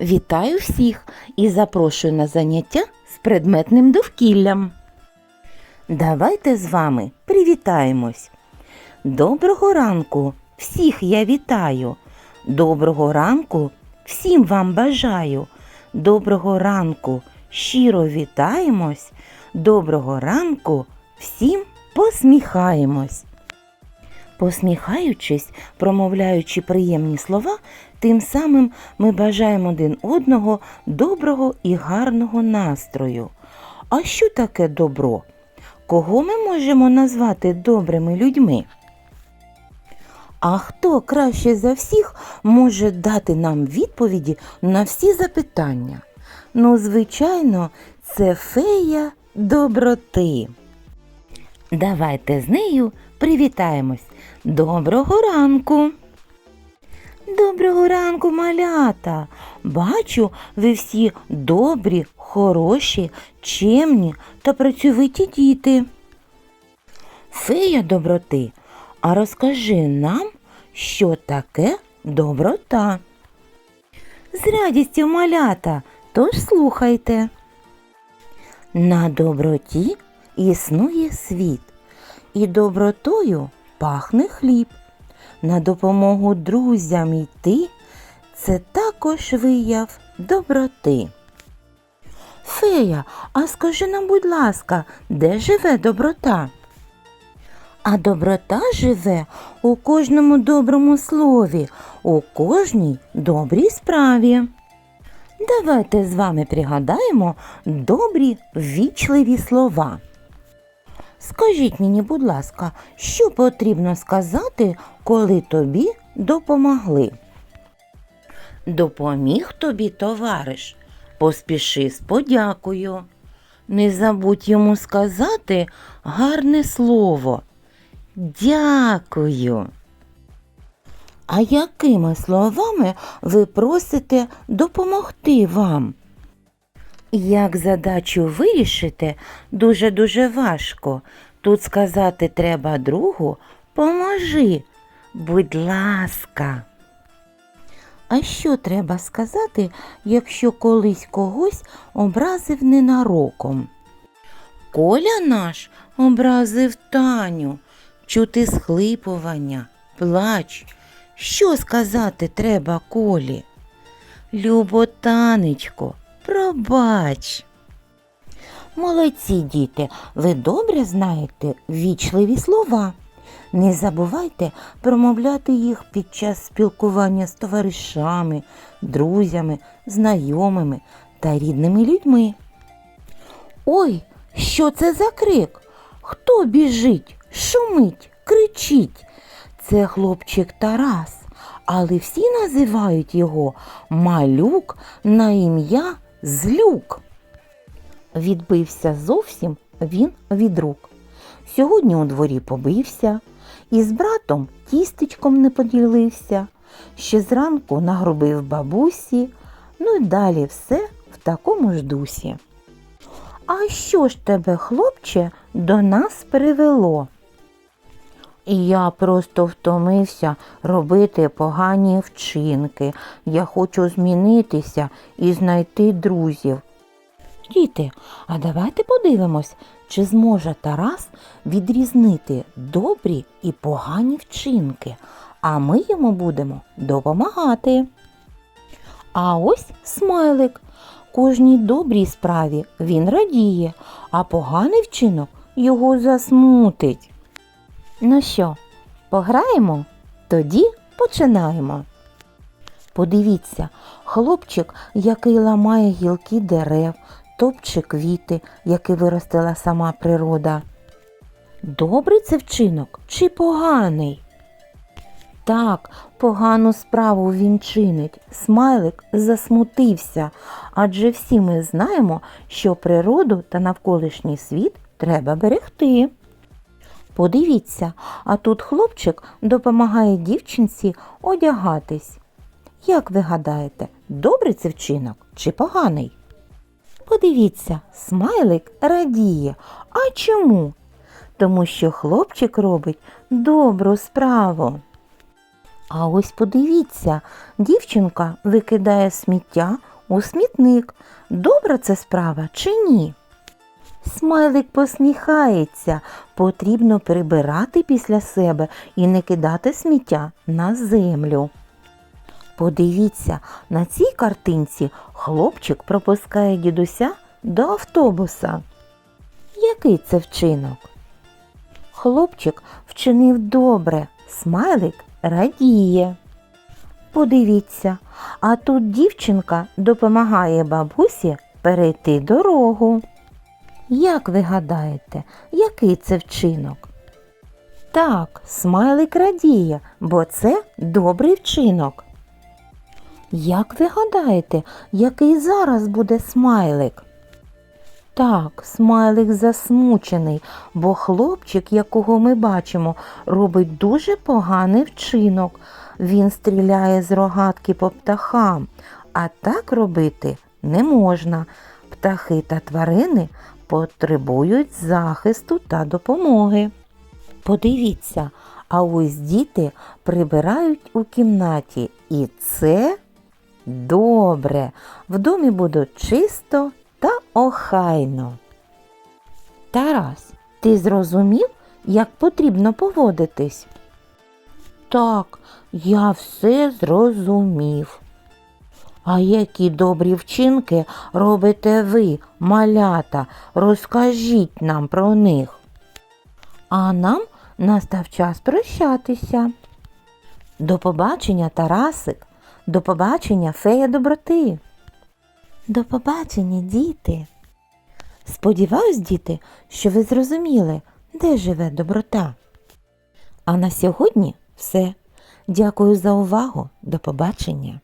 Вітаю всіх і запрошую на заняття з предметним довкіллям. Давайте з вами привітаємось. Доброго ранку! Всіх я вітаю. Доброго ранку всім вам бажаю. Доброго ранку щиро вітаємось. Доброго ранку всім посміхаємось. Посміхаючись, промовляючи приємні слова, тим самим ми бажаємо один одного доброго і гарного настрою. А що таке добро? Кого ми можемо назвати добрими людьми? А хто краще за всіх може дати нам відповіді на всі запитання? Ну, звичайно, це фея доброти. Давайте з нею привітаємось. Доброго ранку. Доброго ранку, малята. Бачу, ви всі добрі, хороші, чемні та працьовиті діти. Фея доброти, а розкажи нам, що таке доброта. З радістю малята, тож слухайте. На доброті існує світ, і добротою пахне хліб. На допомогу друзям йти це також вияв доброти. Фея, а скажи нам, будь ласка, де живе доброта? А доброта живе у кожному доброму слові, у кожній добрій справі. Давайте з вами пригадаємо добрі ввічливі слова. Скажіть мені, будь ласка, що потрібно сказати, коли тобі допомогли? Допоміг тобі товариш, поспіши з подякою. Не забудь йому сказати гарне слово. Дякую. А якими словами ви просите допомогти вам? Як задачу вирішити дуже-дуже важко. Тут сказати треба другу поможи, будь ласка. А що треба сказати, якщо колись когось образив ненароком? Коля наш образив Таню, чути схлипування, плач. Що сказати треба Колі? Любо танечко, пробач. Молодці діти, ви добре знаєте ввічливі слова. Не забувайте промовляти їх під час спілкування з товаришами, друзями, знайомими та рідними людьми. Ой, що це за крик? Хто біжить, шумить, кричить? Це хлопчик Тарас, але всі називають його малюк на ім'я Злюк. Відбився зовсім він від рук. Сьогодні у дворі побився, і з братом тістечком не поділився, ще зранку нагрубив бабусі, ну й далі все в такому ж дусі. А що ж тебе, хлопче, до нас привело? І я просто втомився робити погані вчинки. Я хочу змінитися і знайти друзів. Діти, а давайте подивимось, чи зможе Тарас відрізнити добрі і погані вчинки, а ми йому будемо допомагати. А ось смайлик. Кожній добрій справі він радіє, а поганий вчинок його засмутить. Ну що, пограємо? Тоді починаємо. Подивіться, хлопчик, який ламає гілки дерев, топче квіти, які виростила сама природа. Добрий це вчинок чи поганий? Так, погану справу він чинить. Смайлик засмутився, адже всі ми знаємо, що природу та навколишній світ треба берегти. Подивіться, а тут хлопчик допомагає дівчинці одягатись. Як ви гадаєте, добрий це вчинок чи поганий? Подивіться, смайлик радіє. А чому? Тому що хлопчик робить добру справу. А ось подивіться, дівчинка викидає сміття у смітник. Добра це справа чи ні? Смайлик посміхається. Потрібно прибирати після себе і не кидати сміття на землю. Подивіться, на цій картинці хлопчик пропускає дідуся до автобуса. Який це вчинок? Хлопчик вчинив добре, смайлик радіє. Подивіться, а тут дівчинка допомагає бабусі перейти дорогу. Як ви гадаєте, який це вчинок? Так, смайлик радіє, бо це добрий вчинок. Як ви гадаєте, який зараз буде смайлик? Так, смайлик засмучений, бо хлопчик, якого ми бачимо, робить дуже поганий вчинок. Він стріляє з рогатки по птахам, а так робити не можна. Птахи та тварини потребують захисту та допомоги. Подивіться, а ось діти прибирають у кімнаті, і це добре. В домі буде чисто та охайно. Тарас, ти зрозумів, як потрібно поводитись? Так, я все зрозумів. А які добрі вчинки робите ви, малята? Розкажіть нам про них. А нам настав час прощатися. До побачення, Тарасик, до побачення, фея доброти. До побачення, діти. Сподіваюсь, діти, що ви зрозуміли, де живе доброта. А на сьогодні все. Дякую за увагу. До побачення.